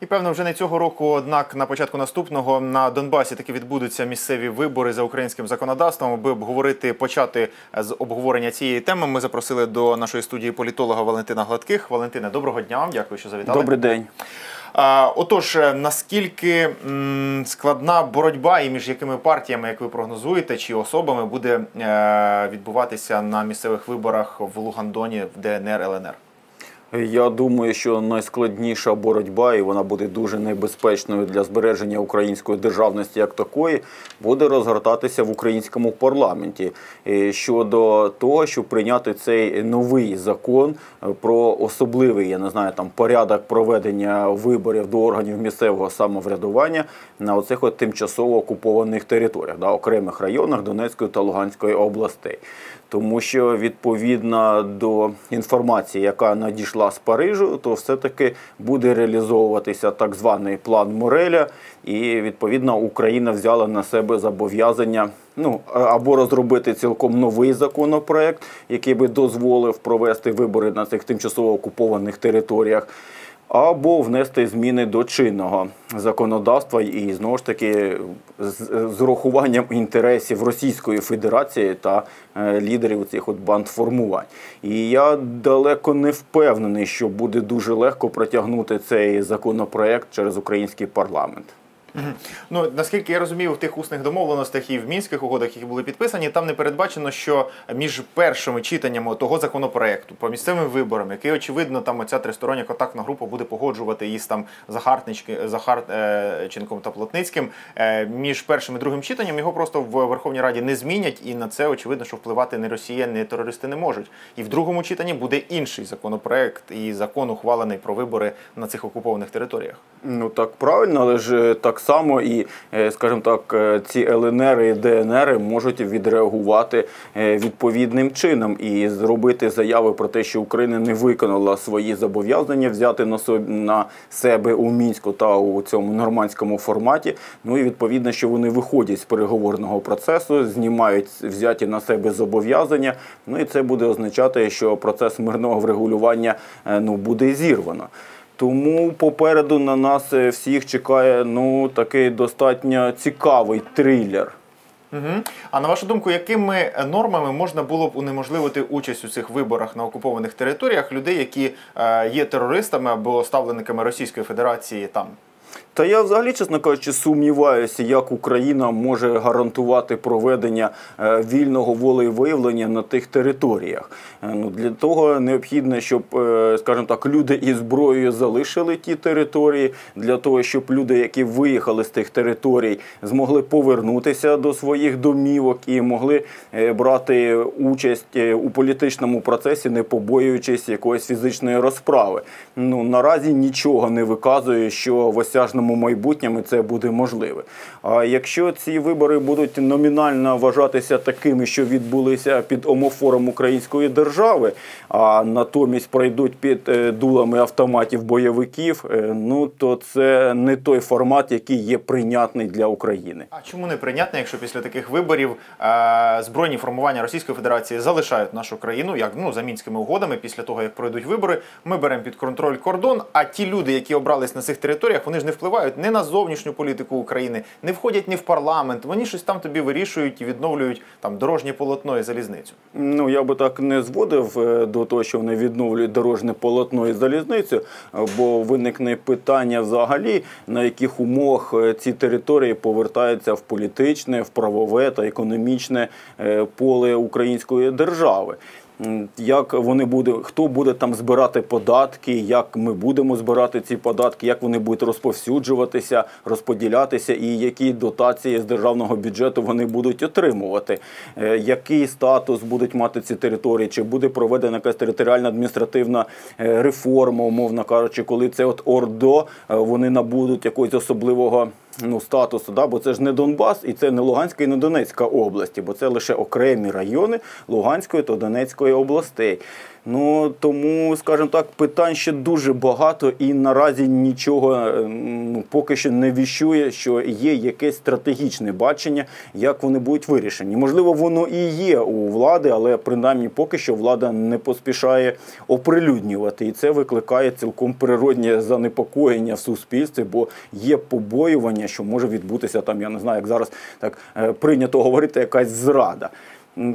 І певно, вже не цього року, однак на початку наступного на Донбасі таки відбудуться місцеві вибори за українським законодавством. Аби обговорити почати з обговорення цієї теми. Ми запросили до нашої студії політолога Валентина Гладких. Валентине, доброго дня вам. Дякую, що завітали. Добрий день. Отож, наскільки складна боротьба і між якими партіями, як ви прогнозуєте, чи особами буде е, відбуватися на місцевих виборах в Лугандоні, в ДНР ЛНР? Я думаю, що найскладніша боротьба, і вона буде дуже небезпечною для збереження української державності як такої, буде розгортатися в українському парламенті. Щодо того, щоб прийняти цей новий закон про особливий, я не знаю, там порядок проведення виборів до органів місцевого самоврядування на оцих от тимчасово окупованих територіях, да, окремих районах Донецької та Луганської областей тому що відповідно до інформації, яка надійшла з Парижу, то все-таки буде реалізовуватися так званий план Мореля, і відповідно Україна взяла на себе зобов'язання. Ну або розробити цілком новий законопроект, який би дозволив провести вибори на цих тимчасово окупованих територіях або внести зміни до чинного законодавства і знову ж таки з урахуванням інтересів Російської Федерації та е, лідерів цих от бандформувань. І я далеко не впевнений, що буде дуже легко протягнути цей законопроект через український парламент. Ну наскільки я розумію, в тих усних домовленостях і в мінських угодах, які були підписані, там не передбачено, що між першими читаннями того законопроекту по місцевим виборам, який очевидно там оця тристороння контактна група буде погоджувати із там Захарченком та Плотницьким. Е, між першим і другим читанням його просто в Верховній Раді не змінять, і на це очевидно, що впливати не Росія, не терористи не можуть. І в другому читанні буде інший законопроект і закон ухвалений про вибори на цих окупованих територіях. Ну так правильно, але ж так само і, е, скажімо так, е, ці ЛНР і ДНР можуть відреагувати е, відповідним чином і зробити заяви про те, що Україна не виконала свої зобов'язання взяти на на себе у мінську та у цьому нормандському форматі. Ну і відповідно, що вони виходять з переговорного процесу, знімають взяті на себе зобов'язання. Ну і це буде означати, що процес мирного врегулювання ну буде зірвано. Тому попереду на нас е, всіх чекає ну такий достатньо цікавий трилер. Угу. А на вашу думку, якими нормами можна було б унеможливити участь у цих виборах на окупованих територіях людей, які е, є терористами або ставленниками Російської Федерації там? Та я взагалі, чесно кажучи, сумніваюся, як Україна може гарантувати проведення е, вільного волевиявлення на тих територіях. Е, ну, Для того необхідно, щоб, е, скажімо так, люди із зброєю залишили ті території, для того, щоб люди, які виїхали з тих територій, змогли повернутися до своїх домівок і могли брати участь у політичному процесі, не побоюючись якоїсь фізичної розправи. Ну наразі нічого не виказує, що в осяжному найближчому майбутньому це буде можливе. А якщо ці вибори будуть номінально вважатися такими, що відбулися під омофором української держави, а натомість пройдуть під е, дулами автоматів бойовиків, е, ну то це не той формат, який є прийнятний для України. А чому не прийнятний, якщо після таких виборів е, збройні формування Російської Федерації залишають нашу країну, як ну за мінськими угодами, після того як пройдуть вибори, ми беремо під контроль кордон. А ті люди, які обрались на цих територіях, вони ж не впливають впливають не на зовнішню політику України, не входять ні в парламент. Вони щось там тобі вирішують і відновлюють там дорожнє полотно і залізницю. Ну я би так не зводив е, до того, що вони відновлюють дорожнє полотно і залізницю, бо виникне питання взагалі на яких умовах е, ці території повертаються в політичне, в правове та економічне е, поле української держави як вони будуть, хто буде там збирати податки, як ми будемо збирати ці податки, як вони будуть розповсюджуватися, розподілятися, і які дотації з державного бюджету вони будуть отримувати, е, який статус будуть мати ці території, чи буде проведена якась територіальна адміністративна е, реформа, умовно кажучи, коли це от ордо е, вони набудуть якогось особливого ну, статусу, да, бо це ж не Донбас і це не Луганська і не Донецька області, бо це лише окремі райони Луганської та Донецької областей. Ну тому, скажімо так, питань ще дуже багато, і наразі нічого е, ну, поки що не віщує, що є якесь стратегічне бачення, як вони будуть вирішені. Можливо, воно і є у влади, але принаймні поки що влада не поспішає оприлюднювати, і це викликає цілком природнє занепокоєння в суспільстві, бо є побоювання, що може відбутися там. Я не знаю, як зараз так е, прийнято говорити, якась зрада.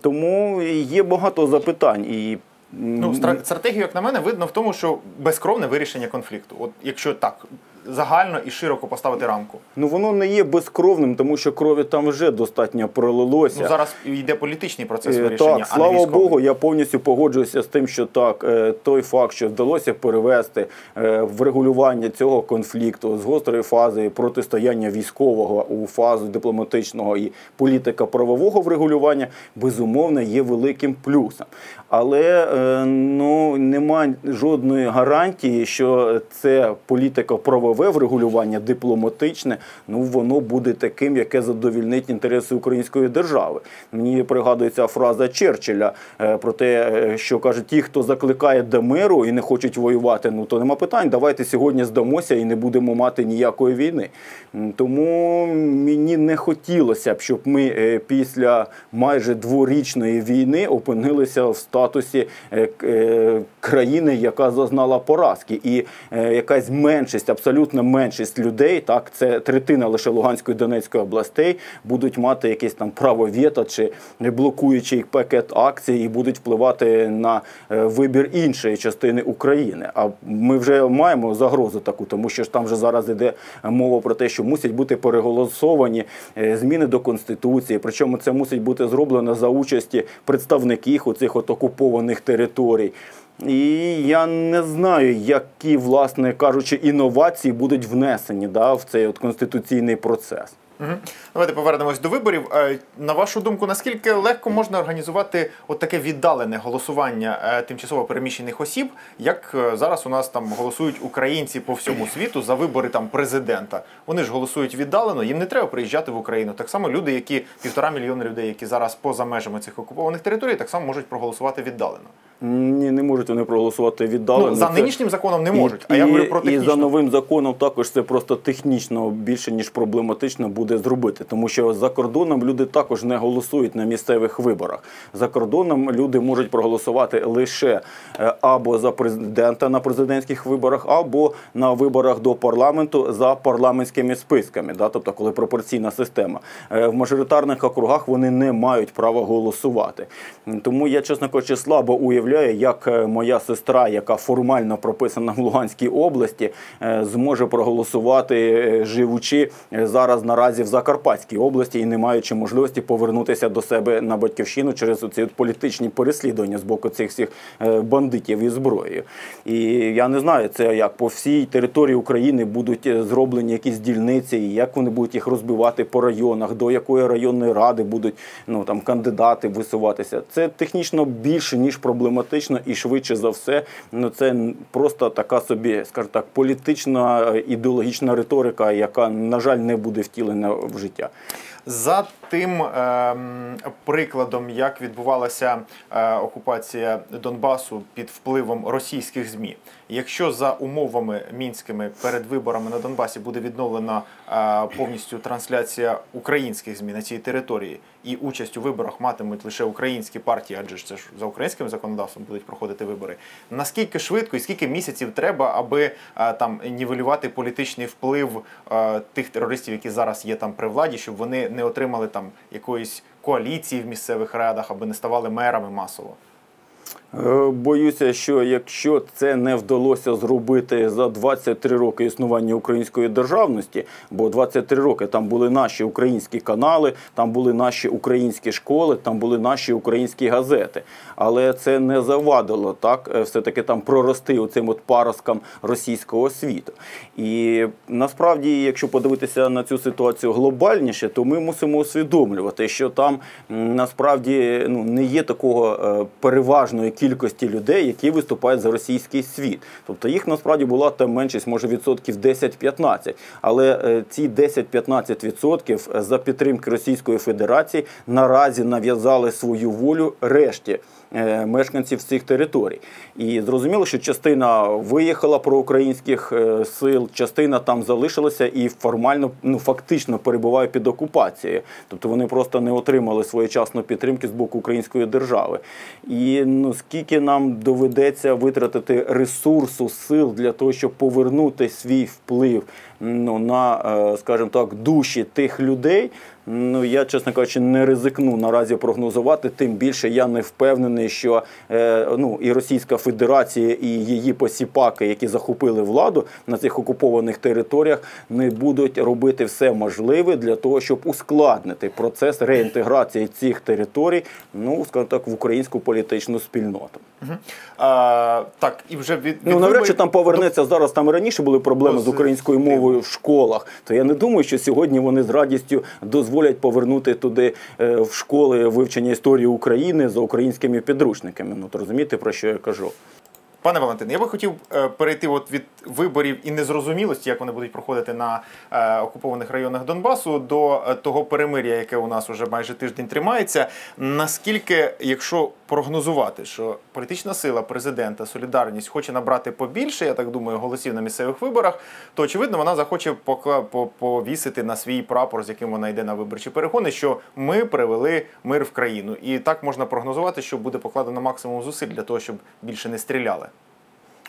Тому є багато запитань і. Ну, стра- стратегію, як на мене, видно в тому, що безкровне вирішення конфлікту. От якщо так загально і широко поставити рамку. Ну воно не є безкровним, тому що крові там вже достатньо пролилося. Ну зараз йде політичний процес Е, вирішення, Так, а не слава військовий. Богу, я повністю погоджуюся з тим, що так, е, той факт, що вдалося перевести е, врегулювання цього конфлікту з гострої фази протистояння військового у фазу дипломатичного і політика правового врегулювання, безумовно, є великим плюсом. Але ну немає жодної гарантії, що це політика правове врегулювання дипломатичне, ну воно буде таким, яке задовільнить інтереси української держави. Мені пригадується фраза Черчилля е, про те, е, що каже: ті, хто закликає до миру і не хочуть воювати, ну то нема питань. Давайте сьогодні здамося і не будемо мати ніякої війни. Тому мені не хотілося б, щоб ми е, після майже дворічної війни опинилися в статусі країни, яка зазнала поразки, і якась меншість, абсолютна меншість людей, так це третина лише Луганської Донецької областей, будуть мати якесь там право вето чи блокуючий пакет акцій і будуть впливати на е, вибір іншої частини України. А ми вже маємо загрозу таку, тому що ж там вже зараз іде мова про те, що мусять бути переголосовані е, зміни до конституції. Причому це мусить бути зроблено за участі представників оцих от окупованих територій. І я не знаю, які, власне кажучи, інновації будуть внесені да, в цей от конституційний процес. Мгм. Давайте повернемось до виборів. Е, На вашу думку, наскільки легко можна організувати от таке віддалене голосування е, тимчасово переміщених осіб, як е, зараз у нас там голосують українці по всьому світу за вибори там президента? Вони ж голосують віддалено, їм не треба приїжджати в Україну. Так само люди, які півтора мільйони людей, які зараз поза межами цих окупованих територій, так само можуть проголосувати віддалено. Ні, не можуть вони проголосувати віддалено. Ну, за нинішнім законом не І- можуть. А я і, говорю про і за новим законом також це просто технічно більше ніж проблематично буде зробити, тому що за кордоном люди також не голосують на місцевих виборах. За кордоном люди можуть проголосувати лише е, або за президента на президентських виборах, або на виборах до парламенту за парламентськими списками, да, тобто коли пропорційна система. Е, В мажоритарних округах вони не мають права голосувати. Тому я, чесно кажучи, слабо уявляю, як е, моя сестра, яка формально прописана в Луганській області, е, зможе проголосувати, е, живучи зараз наразі в Закарпатській області і не маючи можливості повернутися до себе на батьківщину через от політичні переслідування з боку цих всіх бандитів із зброєю. І я не знаю, це як по всій території України будуть зроблені якісь дільниці, і як вони будуть їх розбивати по районах, до якої районної ради будуть ну там кандидати висуватися. Це технічно більше ніж проблематично і швидше за все. Ну це просто така собі, скажімо так, політична е, ідеологічна риторика, яка на жаль не буде втілена в життя. За тим ем, прикладом, як відбувалася е, окупація Донбасу під впливом російських змі, якщо за умовами мінськими перед виборами на Донбасі буде відновлена е, повністю трансляція українських змі на цій території, і участь у виборах матимуть лише українські партії, адже ж це ж за українським законодавством будуть проходити вибори. Наскільки швидко і скільки місяців треба, аби е, там нівелювати політичний вплив е, тих терористів, які зараз є там при владі, щоб вони не отримали там якоїсь коаліції в місцевих радах, аби не ставали мерами масово? Е, Боюся, що якщо це не вдалося зробити за 23 роки існування української державності, бо 23 роки там були наші українські канали, там були наші українські школи, там були наші українські газети. Але це не завадило так е, все-таки там прорости оцим от паросткам російського світу. І насправді, якщо подивитися на цю ситуацію глобальніше, то ми мусимо усвідомлювати, що там насправді ну, не є такого е, переважної кількості людей, які виступають за російський світ. Тобто їх насправді була там меншість, може відсотків 10-15. Але е, ці 10-15 відсотків за підтримки Російської Федерації наразі нав'язали свою волю решті е, мешканців цих територій. І зрозуміло, що частина виїхала проукраїнських е, сил, частина там залишилася і формально, ну фактично перебуває під окупацією. Тобто вони просто не отримали своєчасно підтримки з боку української держави. І ну скільки нам доведеться витратити ресурсу, сил для того, щоб повернути свій вплив ну, на, е, скажімо так, душі тих людей. Ну я, чесно кажучи, не ризикну наразі прогнозувати. Тим більше я не впевнений, що е, ну і Російська Федерація, і її посіпаки, які захопили владу на цих окупованих територіях, не будуть робити все можливе для того, щоб ускладнити процес реінтеграції цих територій, ну скажімо так, в українську політичну спільноту. А, так, і вже від, від Ну навряд чи там повернеться зараз. Там і раніше були проблеми Ну, з українською з- мовою в школах. То я не думаю, що сьогодні вони з радістю дозволять повернути туди е, в школи вивчення історії України за українськими підручниками. Ну то розумієте про що я кажу? Пане Валентине, я би хотів е, перейти от від виборів і незрозумілості, як вони будуть проходити на е, окупованих районах Донбасу, до е, того перемир'я, яке у нас уже майже тиждень тримається. Наскільки, якщо прогнозувати, що політична сила президента Солідарність хоче набрати побільше, я так думаю, голосів на місцевих виборах, то очевидно вона захоче повісити на свій прапор, з яким вона йде на виборчі перегони, що ми привели мир в країну, і так можна прогнозувати, що буде покладено максимум зусиль для того, щоб більше не стріляли.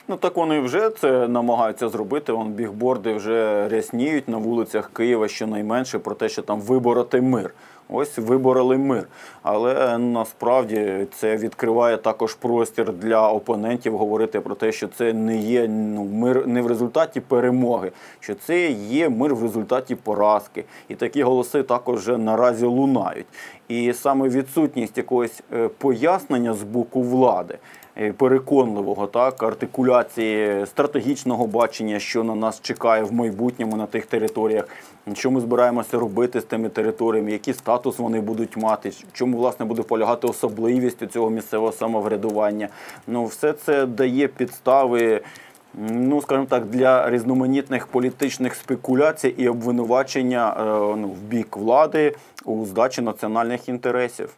Ну так вони вже це намагаються зробити. Вон бігборди вже рясніють на вулицях Києва щонайменше про те, що там вибороти мир. Ось вибороли мир. Але е, насправді це відкриває також простір для опонентів говорити про те, що це не є ну, мир не в результаті перемоги, що це є мир в результаті поразки. І такі голоси також вже наразі лунають. І саме відсутність якогось е, пояснення з боку влади переконливого, так, артикуляції стратегічного бачення, що на нас чекає в майбутньому на тих територіях, що ми збираємося робити з тими територіями, який статус вони будуть мати, в чому власне буде полягати особливість цього місцевого самоврядування. Ну, все це дає підстави. Ну, скажімо так, для різноманітних політичних спекуляцій і обвинувачення е, ну, в бік влади у здачі національних інтересів.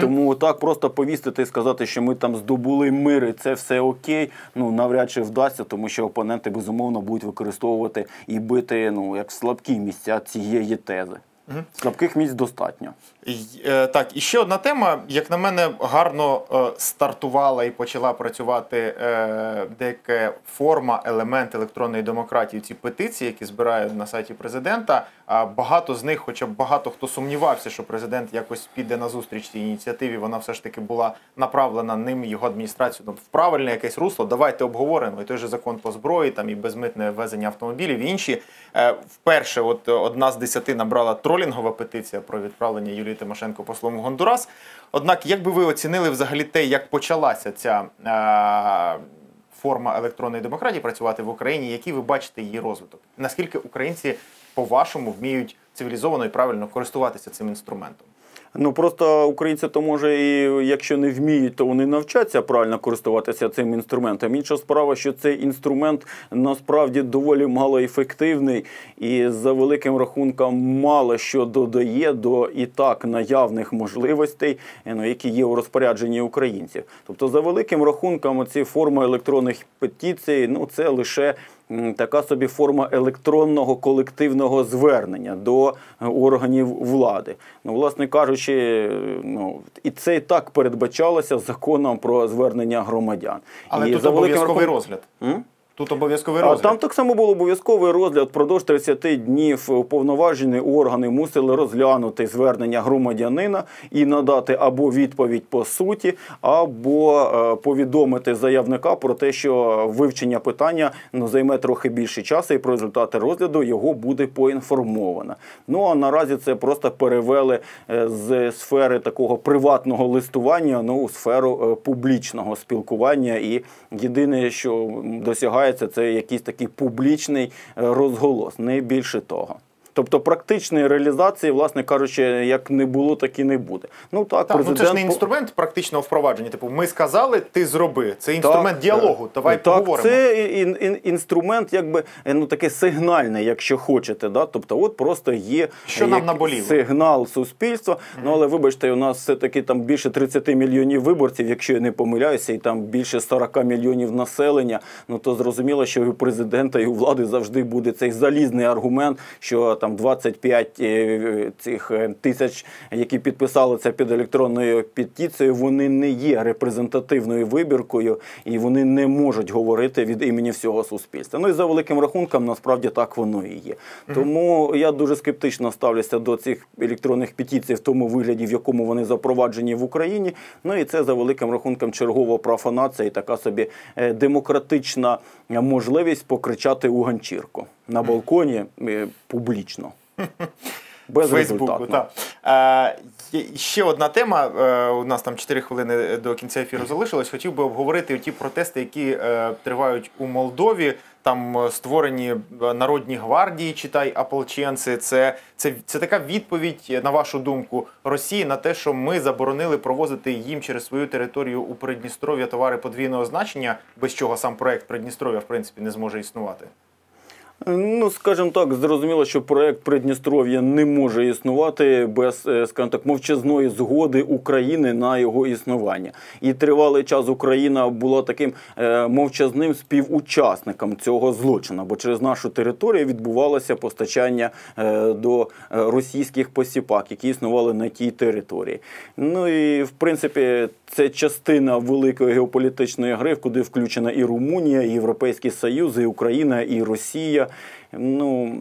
Тому так просто повістити і сказати, що ми там здобули мир і це все окей. Ну навряд чи вдасться, тому що опоненти безумовно будуть використовувати і бити ну як слабкі місця цієї тези. Слабких місць достатньо. І, е, Так, і ще одна тема, як на мене, гарно е, стартувала і почала працювати е, деяка форма, елемент електронної демократії. Ці петиції, які збирають на сайті президента. А багато з них, хоча багато хто сумнівався, що президент якось піде на зустріч цій ініціативі, вона все ж таки була направлена ним його адміністрацією ну, в правильне якесь русло. Давайте обговоримо і той же закон по зброї, там і безмитне ввезення автомобілів. і Інші Е, вперше, от одна з десяти набрала тролінгова петиція про відправлення Юлії Тимошенко послом Гондурас. Однак, як би ви оцінили взагалі те, як почалася ця е, форма електронної демократії працювати в Україні, який ви бачите її розвиток? Наскільки українці, по-вашому, вміють цивілізовано і правильно користуватися цим інструментом? Ну просто українці то може і якщо не вміють, то вони навчаться правильно користуватися цим інструментом. Інша справа, що цей інструмент насправді доволі малоефективний і за великим рахунком мало що додає до і так наявних можливостей, ну, які є у розпорядженні українців. Тобто, за великим рахунком, ці форми електронних петицій, ну це лише. Така собі форма електронного колективного звернення до е, органів влади. Ну, власне кажучи, ну і це і так передбачалося законом про звернення громадян. Але і тут обов'язковий розгляд. М? Тут обов'язковий А там так само був обов'язковий розгляд. Впродовж 30 днів уповноважені органи мусили розглянути звернення громадянина і надати або відповідь по суті, або е, повідомити заявника про те, що вивчення питання ну, займе трохи більше часу, і про результати розгляду його буде поінформовано. Ну а наразі це просто перевели е, з сфери такого приватного листування ну, у сферу е, публічного спілкування. І єдине, що досягається, це якийсь такий публічний е, розголос, не більше того. Тобто практичної реалізації, власне кажучи, як не було, так і не буде. Ну так, Так, ну це ж не інструмент практичного впровадження. Типу, ми сказали, ти зроби. Це інструмент Так, діалогу. Давай так, поговоримо. Це ін, ін, інструмент, якби е, ну таке сигнальне, якщо хочете. Да? Тобто, от просто є Що е, нам як наболіло? сигнал суспільства. Ну але вибачте, у нас все таки там більше 30 мільйонів виборців, якщо я не помиляюся, і там більше 40 мільйонів населення. Ну то зрозуміло, що і у президента і у влади завжди буде цей залізний аргумент, що там 25 е, цих е, тисяч, які підписали це під електронною петицією, вони не є репрезентативною вибіркою і вони не можуть говорити від імені всього суспільства. Ну і за великим рахунком, насправді так воно і є. Тому я дуже скептично ставлюся до цих електронних петицій в тому вигляді, в якому вони запроваджені в Україні. Ну і це за великим рахунком чергова профанація і така собі е, демократична можливість покричати у ганчірку на балконі е, публічно. Безрезультатно. Фейсбуку. Так. Е, ще одна тема. Е, у нас там 4 хвилини до кінця ефіру залишилось. Хотів би обговорити ті протести, які е, тривають у Молдові. Там е, створені е, народні гвардії, читай ополченці. Це, це, це така відповідь, на вашу думку, Росії на те, що ми заборонили провозити їм через свою територію у Придністров'я товари подвійного значення, без чого сам проект Придністров'я в принципі не зможе існувати. Ну, скажімо так, зрозуміло, що проект Придністров'я не може існувати без, е, скажімо так, мовчазної згоди України на його існування. І тривалий час Україна була таким е, мовчазним співучасником цього злочину, бо через нашу територію відбувалося постачання е, до російських посіпак, які існували на тій території. Ну і в принципі, це частина великої геополітичної гри, куди включена і Румунія, і Європейський Союз, і Україна, і Росія. Ну,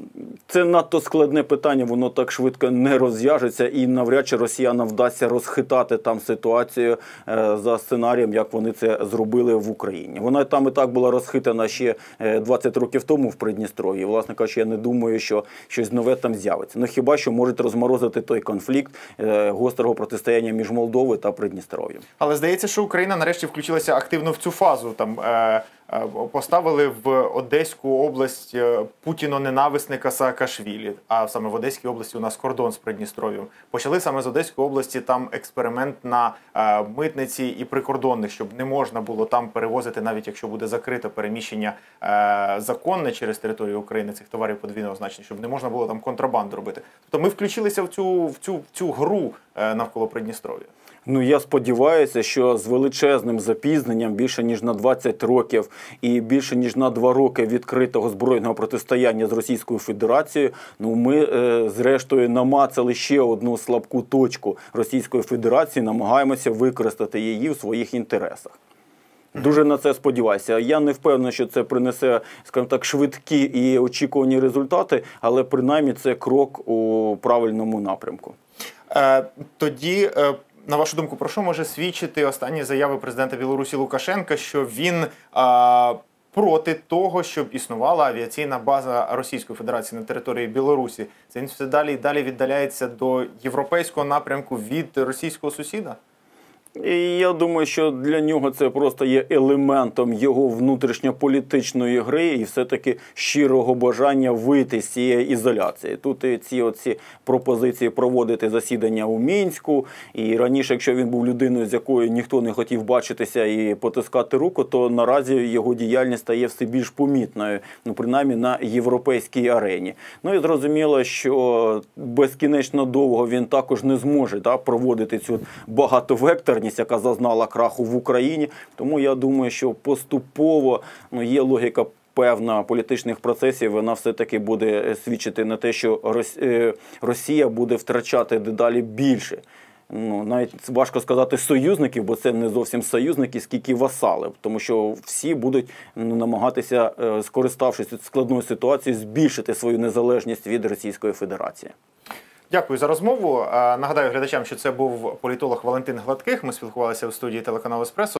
це надто складне питання, воно так швидко не розв'яжеться, і навряд чи росіянам вдасться розхитати там ситуацію е, за сценарієм, як вони це зробили в Україні. Вона там і так була розхитана ще е, 20 років тому в Придністров'ї. Власне кажучи, я не думаю, що щось нове там з'явиться. Ну хіба що можуть розморозити той конфлікт е, гострого протистояння між Молдовою та Придністров'ям. Але здається, що Україна нарешті включилася активно в цю фазу. Там е, е, поставили в Одеську область е, путіно-ненависника Саакашвілі, а саме в Одеській області у нас кордон з Придністров'ям. Почали саме з Одеської області там експеримент на е, митниці і прикордонних, щоб не можна було там перевозити, навіть якщо буде закрите переміщення е, законне через територію України цих товарів подвійного значення, щоб не можна було там контрабанду робити. Тобто ми включилися в цю в цю в цю гру е, навколо Придністров'я. Ну я сподіваюся, що з величезним запізненням більше ніж на 20 років і більше ніж на 2 роки відкритого збройного протистояння з Російською Федерацією. Ну ми е, зрештою намацали ще одну слабку точку Російської Федерації, намагаємося використати її в своїх інтересах. Дуже на це сподіваюся. Я не впевнений, що це принесе, скажімо так, швидкі і очікувані результати, але принаймні це крок у правильному напрямку. Е, тоді, е, на вашу думку, про що може свідчити останні заяви президента Білорусі Лукашенка, що він а, проти того, щоб існувала авіаційна база Російської Федерації на території Білорусі? Це він все далі і далі віддаляється до європейського напрямку від російського сусіда? І я думаю, що для нього це просто є елементом його внутрішньополітичної гри і все-таки щирого бажання вийти з цієї ізоляції. Тут ці оці пропозиції проводити засідання у мінську. І раніше, якщо він був людиною, з якою ніхто не хотів бачитися і потискати руку, то наразі його діяльність стає все більш помітною, ну принаймні на європейській арені. Ну і зрозуміло, що безкінечно довго він також не зможе да, проводити цю багатовекторність, яка зазнала краху в Україні. Тому я думаю, що поступово ну, є логіка. Певна політичних процесів вона все таки буде е, свідчити на те, що е, Росія буде втрачати дедалі більше. Ну навіть важко сказати союзників, бо це не зовсім союзники, скільки васали, тому що всі будуть ну, намагатися, е, скориставшись від складної ситуації, збільшити свою незалежність від Російської Федерації. Дякую за розмову. Нагадаю глядачам, що це був політолог Валентин Гладких. Ми спілкувалися в студії телеканалу Еспресо.